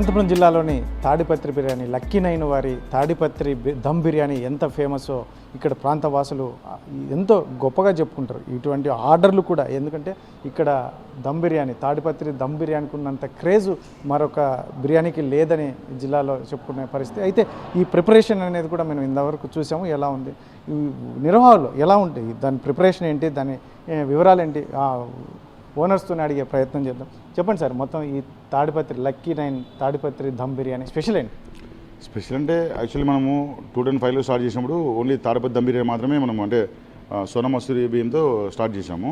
అనంతపురం జిల్లాలోని Tadipatri biryani lucky nine వారి తాడిపత్రి దమ్ బిర్యానీ ఎంత ఫేమసో ఇక్కడ ప్రాంత వాసులు ఎంతో గొప్పగా చెప్పుకుంటారు. ఇటువంటి ఆర్డర్లు కూడా ఎందుకంటే ఇక్కడ దమ్ బిర్యానీ తాడిపత్రి దమ్ బిర్యానీకి ఉన్నంత క్రేజు మరొక బిర్యానీకి లేదని జిల్లాలో చెప్పుకునే పరిస్థితి. అయితే ఈ ప్రిపరేషన్ అనేది కూడా మేము ఇంతవరకు చూసాము ఎలా ఉంది ఈ ఎలా ఉంటాయి దాని ప్రిపరేషన్ ఏంటి దాని వివరాలు ఏంటి ఆ, ఓనర్స్తో అడిగే ప్రయత్నం చేద్దాం. చెప్పండి సార్ మొత్తం ఈ Tadipatri lucky nine Tadipatri dum biryani. Special ఏంటి? స్పెషల్ అంటే యాక్చువల్లీ మనము టూ థౌసండ్ ఫైవ్లో స్టార్ట్ చేసినప్పుడు ఓన్లీ తాడిపత్రి దమ్ బిర్యానీ మాత్రమే మనం అంటే ఆ, సోనా మసూరి బియ్యంతో స్టార్ట్ చేసాము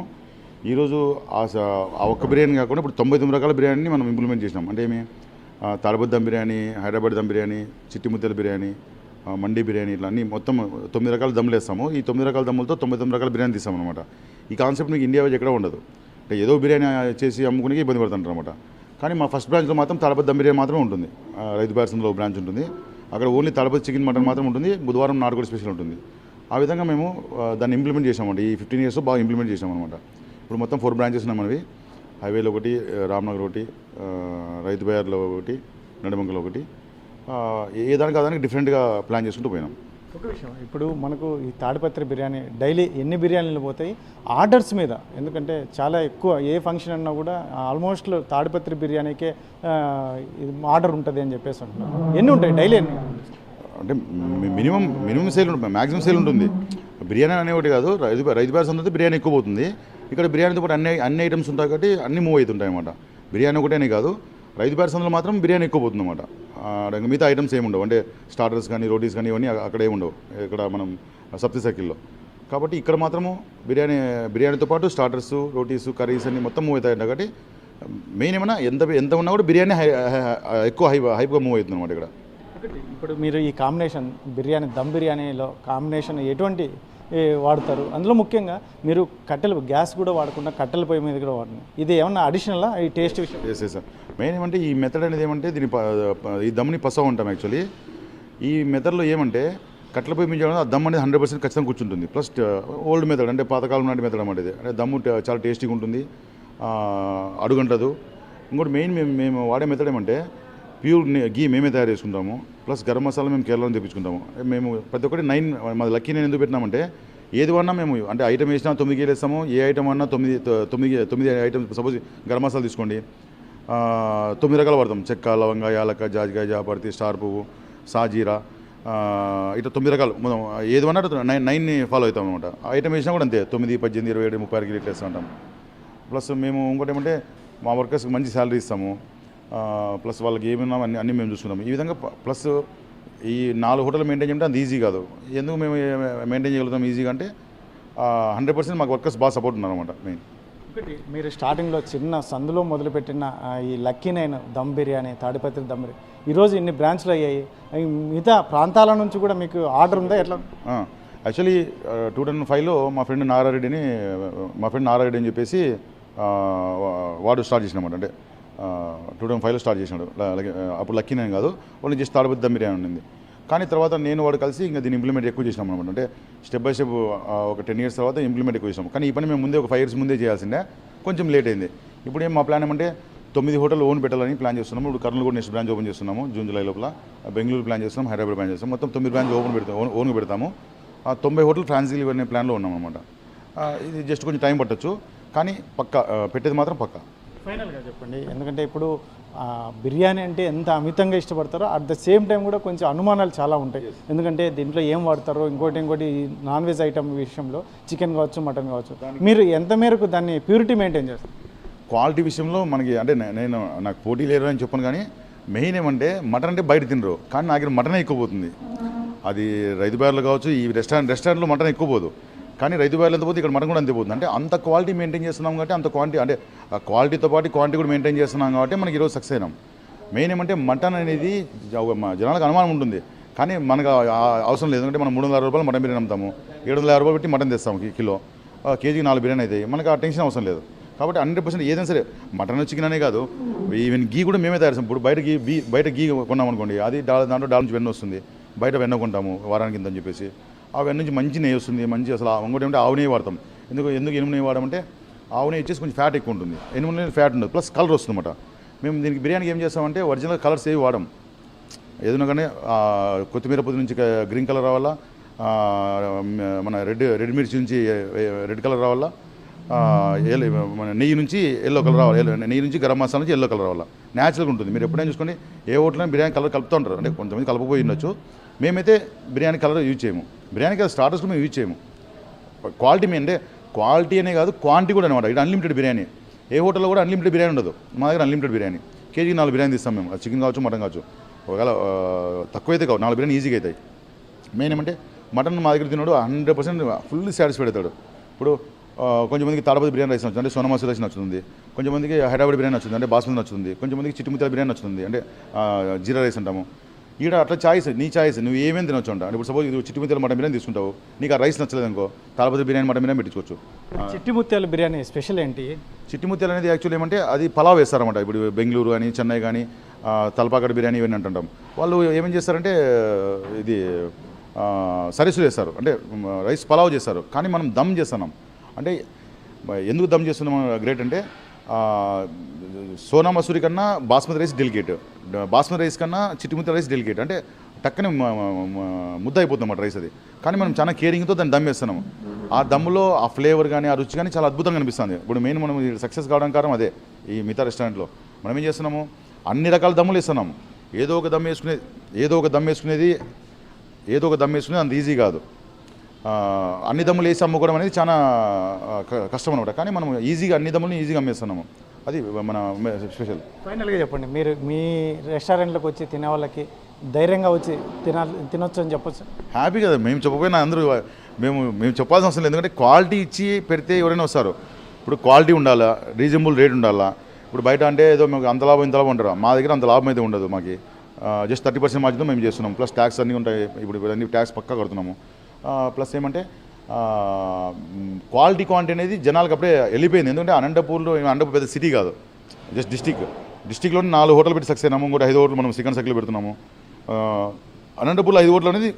ఈరోజు ఆ స- ఒక్క బిర్యానీ కాకుండా ఇప్పుడు తొంభై తొమ్మిది రకాల బిర్యానీని మనం ఇంప్లిమెంట్ చేసినాం. అంటే ఏమి? తాడిపత్రి తాడపతి దమ్ బిర్యానీ హైదరాబాద్ దమ్ బిర్యానీ చిట్టి ముద్దల బిర్యానీ మండీ మండి బిర్యానీ ఇట్లా అన్నీ మొత్తం తొమ్మిది రకాల దమ్ములు వేస్తాము. ఈ తొమ్మిది రకాల దమ్ములతో తొంభై తొమ్మిది రకాల బిర్యానీ తీస్తాం అనమాట ఈ కాన్సెప్ట్ మీకు ఇండియా వైజ్ ఎక్కడ ఉండదు. అంటే ఏదో బిర్యానీ చేసి అమ్ముకునే ఇబ్బంది పడుతుంటారు అనమాట కానీ మా ఫస్ట్ బ్రాంచ్లో మాత్రం తలపతి దమ్ బిర్యానీ మాత్రమే ఉంటుంది. రైతు బ్యాసంలో బ్రాంచ్ ఉంటుంది. అక్కడ ఓన్లీ తలపతి చికెన్ మటన్ మాత్రం ఉంటుంది. బుధవారం నాటుకోడి స్పెషల్ ఉంటుంది. ఆ విధంగా మేము దాన్ని ఇంప్లిమెంట్ చేసామండి ఈ ఫిఫ్టీన్ ఇయర్స్ బాగా ఇంప్లిమెంట్ చేసామన్నమాట ఇప్పుడు మొత్తం ఫోర్ బ్రాంచెస్ ఉన్నాయి మనవి. హైవేలో ఒకటి రామ్నగర్ ఒకటి రైతు బజార్లో ఒకటి నడిమంగలో ఒకటి. ఏ దానికి దానికి డిఫరెంట్గా ప్లాన్ చేసుకుంటూ పోయినాం. ఒక విషయం ఇప్పుడు మనకు ఈ తాడిపత్రి బిర్యానీ డైలీ ఎన్ని బిర్యానీలు పోతాయి? ఆర్డర్స్ మీద ఎందుకంటే చాలా ఎక్కువ ఏ ఫంక్షన్ అన్నా కూడా ఆల్మోస్ట్ తాడిపత్రి బిర్యానీకే ఆర్డర్ ఉంటుంది అని చెప్పేసి అంటున్నారు. ఎన్ని ఉంటాయి? డైలీ ఎన్ని? అంటే మినిమం మినిమం సేల్ ఉంటుంది మ్యాక్సిమం సేల్ ఉంటుంది. బిర్యానీ అనే ఒకటి కాదు రైతు రైతు బ్యాస్ అంతా బిర్యానీ ఎక్కువ పోతుంది. ఇక్కడ బిర్యానీతో పాటు అన్ని అన్ని ఐటమ్స్ ఉంటాయి కాబట్టి అన్ని మూవ్ అవుతుంటాయి అన్నమాట బిర్యానీ ఒకటేనే కాదు రైతు బ్యాస్ అందులో మాత్రం బిర్యానీ ఎక్కువ పోతుంది అనమాట మిగతా ఐటమ్స్ ఏమి ఉండవు. అంటే స్టార్టర్స్ కానీ రోటీస్ కానీ ఇవన్నీ అక్కడ ఏమి ఉండవు. ఇక్కడ మనం సప్తి సర్కిల్లో. కాబట్టి ఇక్కడ మాత్రము బిర్యానీ బిర్యానీతో పాటు స్టార్టర్స్ రోటీస్ కర్రీస్ అన్ని మొత్తం మూవ్ అవుతాయి కాబట్టి మెయిన్ ఏమైనా ఎంత ఎంత ఉన్నా కూడా బిర్యానీ హై ఎక్కువ హై హైప్గా మూవ్ అవుతుంది అనమాట ఇక్కడ. ఇప్పుడు మీరు ఈ కాంబినేషన్ బిర్యానీ దమ్ బిర్యానీలో కాంబినేషన్ ఎటువంటి వాడతారు? అందులో ముఖ్యంగా మీరు కట్టెలు గ్యాస్ కూడా వాడకుండా కట్టెల పొయ్యి మీద కూడా వాడినారు ఇది ఏమన్నా అడిషనలా ఈ టేస్ట్ విషయం? సార్ మెయిన్ ఏమంటే ఈ మెథడ్ అనేది ఏమంటే దీని ఈ దమ్ని పసవ ఉంటాం యాక్చువల్లీ ఈ మెథడ్లో ఏమంటే కట్ల పొయ్యి మీద ఆ దమ్ అనేది హండ్రెడ్ పర్సెంట్ ఖచ్చితంగా కూర్చుంటుంది. ప్లస్ ఓల్డ్ మెథడ్ అంటే పాతకాలం నాటి మెథడ్ అన్నమాట ఇది. అంటే దమ్ము చాలా టేస్టీగా ఉంటుంది. ఆ, అడుగంటదు. ఇంకోటి మెయిన్ మేము మేము వాడే మెథడ్ ఏమంటే ప్యూర్ గీ మేమే తయారు చేసుకుంటాము. ప్లస్ గరం మసాలా మేము కేరళలో తెప్పించుకుంటాము. మేము ప్రతి ఒక్కటి నైన్ మాది లక్కీ నేను ఎందుకు పెట్టినామంటే ఏది వన్నా మేము అంటే ఐటమ్ వేసినా తొమ్మిది కేలు వేస్తాము. ఏ ఐటమ్ అన్నా తొమ్మిది తొమ్మిది తొమ్మిది ఐటమ్ సపోజ్ గరం మసాలా తీసుకోండి. తొమ్మిది రకాలు వాడతాం చెక్క లవంగ యాలక జాజికాయ జాపర్తి స్టార్ పువ్వు సాజీరా ఇట్లా తొమ్మిది రకాలు. మనం ఏది వన్నా నైన్ నైన్ని ఫాలో అవుతాం అనమాట ఐటమ్ వేసినా కూడా అంతే. తొమ్మిది పద్దెనిమిది ఇరవై ఏడు ముప్పై ఆరు కిలో ఇట్లా ఉంటాం. ప్లస్ మేము ఇంకోటి ఏమంటే మా వర్కర్స్కి మంచి శాలరీ ఇస్తాము. ప్లస్ వాళ్ళకి ఏమైనా అన్ని అన్నీ మేము చూసుకుంటాం. ఈ విధంగా ప్లస్ ఈ నాలుగు హోటల్ మెయింటైన్ చేయడం అంత ఈజీ కాదు. ఎందుకు మేము మెయింటైన్ చేయగలుగుతాం ఈజీగా అంటే హండ్రెడ్ పర్సెంట్ మాకు వర్కర్స్ బాగా సపోర్ట్ ఉన్నారు అనమాట మెయిన్ ఒకటి మీరు స్టార్టింగ్లో చిన్న సందులో మొదలుపెట్టిన ఈ లక్కీ నైన్ దమ్ బిర్యానీ తాడిపత్రి దమ్ బిర్యానీ ఈరోజు ఇన్ని బ్రాంచ్లు అయ్యాయి. మిగతా ప్రాంతాల నుంచి కూడా మీకు ఆర్డర్ ఉందా? ఎట్లా? యాక్చువల్లీ టూ థౌజండ్ ఫైవ్లో మా ఫ్రెండ్ నారారెడ్డిని మా ఫ్రెండ్ నారారెడ్డి అని చెప్పేసి వాడు స్టార్ట్ చేసినమాట. అంటే టూ థౌజండ్ ఫైవ్లో స్టార్ట్ చేసినాడు. అప్పుడు లక్కీ నేను కాదు ఓన్లీ జస్ట్ తాడిపత్రి దమ్ బిర్యానీ ఉండింది. కానీ తర్వాత నేను వాడు కలిసి ఇంకా దీన్ని ఇంప్లిమెంట్ ఎక్కువ చేసినాం అనమాట అంటే స్టెప్ బై స్టెప్ ఒక టెన్ ఇయర్స్ తర్వాత ఇంప్లిమెంట్ ఎక్కువ చేసాం కానీ ఈ పని మేము ముందే ఒక ఫైవ్ ఇయర్స్ ముందే చేయాల్సిందే. కొంచెం లేట్ అయింది. ఇప్పుడు ఏం మా ప్లాన్ ఏమంటే తొమ్మిది హోటల్ ఓన్ పెట్టాలని ప్లాన్ చేస్తున్నాము. ఇప్పుడు కర్నూలు కూడా నెక్స్ట్ బ్రాంచ్ ఓపెన్ చేస్తున్నాము జూన్ జూలై లోపల. బెంగళూరు ప్లాన్ చేస్తున్నాం హైదరాబాద్ ప్లాన్ చేస్తాం మొత్తం తొమ్మిది బ్రాంచ్ ఓపెన్ పెడతాం ఓన్ ఓన్గా పెడతాము. ఆ తొంభై హోటల్ ఫ్రాన్సీలు ఇవన్నీ ప్లాన్లో ఉన్నాం అనమాట ఇది జస్ట్ కొంచెం టైం పట్టొచ్చు. కానీ పక్క పెట్టేది మాత్రం పక్క. ఫైనల్గా చెప్పండి. ఎందుకంటే ఇప్పుడు బిర్యానీ అంటే ఎంత అమితంగా ఇష్టపడతారో అట్ ద సేమ్ టైం కూడా కొంచెం అనుమానాలు చాలా ఉంటాయి. ఎందుకంటే దీంట్లో ఏం వాడతారో ఇంకోటి ఇంకోటి నాన్ వెజ్ ఐటమ్ విషయంలో చికెన్ కావచ్చు మటన్ కావచ్చు. మీరు ఎంత మేరకు దాన్ని ప్యూరిటీ మెయింటైన్ చేస్తారు? క్వాలిటీ విషయంలో మనకి అంటే నేను నాకు పోటీ లేరు అని చెప్పను కానీ మెయిన్ ఏమంటే మటన్ అంటే బయట తినరు. కానీ నాకు మటనే ఎక్కువ పోతుంది. అది రైతు బజార్లో కావచ్చు ఈ రెస్టారెంట్ రెస్టారెంట్లో మటన్ ఎక్కువ పోదు. కానీ రైతు బయలు ఎంత పోతే ఇక్కడ మనం కూడా అంతిపోతుంది అంటే అంత క్వాలిటీ మెయింటైన్ చేస్తున్నాం కాబట్టి అంత క్వాంటిటీ అంటే ఆ క్వాలిటీతో పాటు క్వాంటిటీ కూడా మెయింటైన్ చేస్తున్నాం కాబట్టి మనకి ఈరోజు సక్సెస్ అయినాం. మెయిన్ ఏమంటే మటన్ అనేది మా జనాలకు అనుమానం ఉంటుంది. కానీ మనకు ఆ- అవసరం లేదు. ఎందుకంటే మనం మూడు వందల రూపాయలు మటన్ బిర్యానీ అమ్ముతాము. ఏడు వందల రూపాయలు పెట్టి మటన్ తెస్తాము కిలో. ఆ, కేజీకి నాలుగు బిర్యానీ అవుతాయి. మనకు ఆ టెన్షన్ అవసరం లేదు. కాబట్టి హండ్రెడ్ పర్సెంట్ ఏదైనా సరే మటన్ చికెన్ అనే కాదు. ఈవెన్ గీ కూడా మేమే తయారు చేస్తాం. ఇప్పుడు బయట గీ బయట గీ కొన్నాం అనుకోండి. అది దాంట్లో డాల్ నుంచి వెన్న వస్తుంది. బయట వెన్న కొంటాము. వారానికి ఇంత అని చెప్పేసి. అవన్నీ నుంచి మంచి నెయ్యి వస్తుంది. మంచి అసలు ఇంకోటి ఏమంటే ఆవు నెయ్యి వాడతాం. ఎందుకు ఎందుకు ఎనుము నెయ్యి వాడమంటే ఆవు నెయ్యి వచ్చేసి కొంచెం ఫ్యాట్ ఎక్కువ ఉంటుంది. ఎనుము నెయ్యి ఫ్యాట్ ఉండదు. ప్లస్ కలర్ వస్తుందన్నమాట. మేము దీనికి బిర్యానీకి ఏం చేస్తామంటే ఒరిజినల్ కలర్స్ ఏవి వాడం. ఏదైనా కానీ కొత్తిమీర పొద్దు నుంచి గ్రీన్ కలర్ రావాలా మన రెడ్ రెడ్ మిర్చి నుంచి రెడ్ కలర్ రావాలా మన నెయ్యి నుంచి ఎల్లో కలర్ రావాలి నెయ్యి నుంచి గరం మసాలా నుంచి ఎల్లో కలర్ రావాలి? న్యాచురల్గా ఉంటుంది. మీరు ఎప్పుడైనా చూసుకోండి ఏ హోటల్లో బిర్యానీ కలర్ కలుపుతూ ఉంటారు. అంటే కొంతమంది కలపపోయి ఉండొచ్చు. మేమైతే బిర్యానీ కలర్ యూజ్ చేయము. బిర్యానీ కలర్ స్టార్టర్స్ మేము యూజ్ చేయము. క్వాలిటీ మీ అంటే క్వాలిటీ అనే కాదు క్వాంటిటీ కూడా అనమాట ఇక్కడ అన్లిమిటెడ్ బిర్యానీ. ఏ హోటల్లో కూడా అన్లిమిటెడ్ బిర్యానీ ఉండదు. మా దగ్గర అన్లిమిటెడ్ బిర్యానీ. కేజీ నాలుగు బిర్యానీ తీస్తాం మేము. అది చికెన్ కావచ్చు మటన్ కావచ్చు. ఒకవేళ తక్కువ తక్కువైతే కావు నాలుగు బిర్యానీ ఈజీగా అవుతాయి. మెయిన్ ఏమంటే మటన్ మా దగ్గర తిన్నాడు హండ్రెడ్ పర్సెంట్ ఫుల్ సాటిస్ఫైడ్ అవుతాడు. ఇప్పుడు కొంచెంమందికి తాడపతి బిర్యానీ రైస్ నచ్చుతుంది అంటే సోనా మసూర్ రైస్ నచ్చుతుంది. కొంచెంమందికి హైదరాబాద్ బిర్యానీ నచ్చుతుంది అంటే బాస్మతి నచ్చుతుంది. కొంచెంమందికి చిట్టుముత్యాల బిర్యానీ నచ్చుతుంది అంటే జీరా రైస్ అంటాము. ఈడ అట్లా చాయిస్ నీ చాయిస్ నువ్వు ఏమేమి తినొచ్చు అంట? ఇప్పుడు సపోజ్ ఇది చిట్టుముత్యాల మటన్ బిర్యానీ తీసుకుంటావు నీకు ఆ రైస్ నచ్చలేదు అనుకో తాడపతి బిర్యానీ మటన్ బిర్యానీ పెట్టించుకోవచ్చు. చిట్టి ముత్యాల బిర్యానీ స్పెషల్ ఏంటి? చిట్టిముత్యాలు అనేది యాక్చువల్ ఏమంటే అది పలావ్ వేస్తారన్నమాట. ఇప్పుడు బెంగళూరు కానీ చెన్నై కానీ తలపాకడ బిర్యానీ ఇవన్నీ అంటుంటాం. వాళ్ళు ఏమేం చేస్తారంటే ఇది ఆ, సరిసులు వేస్తారు. అంటే రైస్ పలావ్ చేస్తారు. కానీ మనం దమ్ చేస్తున్నాం అంటే ఎందుకు దమ్ చేస్తున్నాం గ్రేట్ అంటే సోనా మసూరి కన్నా basmati rice delicate. Basmati rice కన్నా చిట్టిముత్యాల రైస్ డెలికేట్. అంటే టక్కనే ముద్ద అయిపోతుందన్నమాట రైస్ అది. కానీ మనం చాలా కేరింగ్తో దాన్ని దమ్ వేస్తున్నాము ఆ దమ్ములో ఆ ఫ్లేవర్ కానీ ఆ రుచి కానీ చాలా అద్భుతంగా అనిపిస్తుంది. ఇప్పుడు మెయిన్ మనం సక్సెస్ కావడం కారణం అదే ఈ మిగతా రెస్టారెంట్లో. మనం ఏం చేస్తున్నాము? అన్ని రకాల దమ్ములు ఇస్తున్నాము ఏదో ఒక దమ్ వేసుకునేది ఏదో ఒక దమ్ వేసుకునేది ఏదో ఒక దమ్ వేసుకునేది అంత ఈజీ కాదు. అన్ని దమ్ములు వేసి అమ్ముకోవడం అనేది చాలా కష్టం అనమాట కానీ మనం ఈజీగా అన్ని దమ్ములను ఈజీగా అమ్మేస్తున్నాము. అది మన స్పెషల్. ఫైనల్గా చెప్పండి మీరు మీ రెస్టారెంట్లకు వచ్చి తినే వాళ్ళకి ధైర్యంగా వచ్చి తినాలి తినొచ్చు అని చెప్పొచ్చు? హ్యాపీ కదా మేము చెప్పకపోయినా అందరూ మేము మేము చెప్పాల్సిన అవసరం లేదు. ఎందుకంటే క్వాలిటీ ఇచ్చి పెడితే ఎవరైనా వస్తారు. ఇప్పుడు క్వాలిటీ ఉండాలా రీజనబుల్ రేట్ ఉండాలా? ఇప్పుడు బయట అంటే ఏదో మీకు అంత లాభం ఇంత లాభం ఉంటారు మా దగ్గర అంత లాభం అయితే ఉండదు మాకు. జస్ట్ థర్టీ పర్సెంట్ మార్జిన్తో మేము చేస్తున్నాం. ప్లస్ ట్యాక్స్ అన్నీ ఉంటాయి. ఇప్పుడు అన్ని ట్యాక్స్ పక్కా కడుతున్నాము. ప్లస్ ఏమంటే క్వాలిటీ క్వాంటిటీ అనేది జనాలకు అప్పుడే వెళ్ళిపోయింది. ఎందుకంటే అనంతపూర్లో అనంతపూర్ పెద్ద సిటీ కాదు. జస్ట్ డిస్టిక్ డిస్టిక్లో నాలుగు హోటల్ పెట్టి సక్సెస్ అయినాము ఇంకోటి ఐదు హోటల్ మనం సెకండ్ సర్కిల్ పెడుతున్నాము. అనంతపూర్లో ఐదు హోటల్ అనేది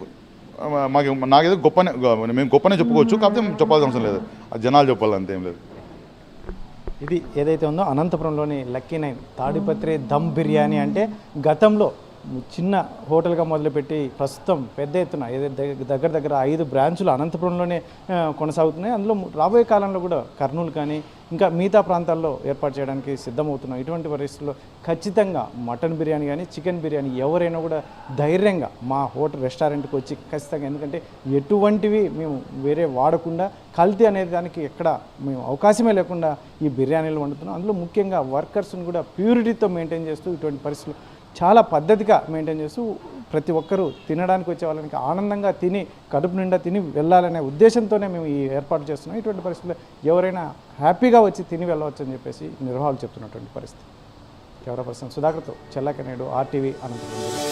మాకు నాకేదో గొప్పనే మేము గొప్పనే చెప్పుకోవచ్చు. కాకపోతే చెప్పాల్సిన అవసరం లేదు. జనాలు చెప్పాలి అంతేం లేదు. ఇది ఏదైతే ఉందో అనంతపురంలోని లక్కీ నైన్. తాడిపత్రి దమ్ బిర్యానీ అంటే గతంలో చిన్న హోటల్గా మొదలుపెట్టి ప్రస్తుతం పెద్ద ఎత్తున దగ్గర దగ్గర ఐదు బ్రాంచులు అనంతపురంలోనే కొనసాగుతున్నాయి. అందులో రాబోయే కాలంలో కూడా కర్నూలు కానీ ఇంకా మిగతా ప్రాంతాల్లో ఏర్పాటు చేయడానికి సిద్ధమవుతున్నాం ఇటువంటి పరిస్థితుల్లో ఖచ్చితంగా మటన్ బిర్యానీ కానీ చికెన్ బిర్యానీ ఎవరైనా కూడా ధైర్యంగా మా హోటల్ రెస్టారెంట్కి వచ్చి ఖచ్చితంగా ఎందుకంటే ఎటువంటివి మేము వేరే వాడకుండా కల్తీ అనేది దానికి ఎక్కడ మేము అవకాశమే లేకుండా ఈ బిర్యానీలు వండుతున్నాం. అందులో ముఖ్యంగా వర్కర్స్ని కూడా ప్యూరిటీతో మెయింటైన్ చేస్తూ ఇటువంటి పరిస్థితులు చాలా పద్ధతిగా మెయింటైన్ చేస్తూ ప్రతి ఒక్కరూ తినడానికి వచ్చే వాళ్ళకి ఆనందంగా తిని కడుపు నిండా తిని వెళ్ళాలనే ఉద్దేశంతోనే మేము ఈ ఏర్పాటు చేస్తున్నాం. ఇటువంటి పరిస్థితుల్లో ఎవరైనా హ్యాపీగా వచ్చి తిని వెళ్ళవచ్చు అని చెప్పేసి నిర్వాహకులు చెప్తున్నటువంటి పరిస్థితి. కెమెరా పర్సన్ సుధాకర్తో చెల్లకనేడు ఆర్టీవీ అనంతపురం.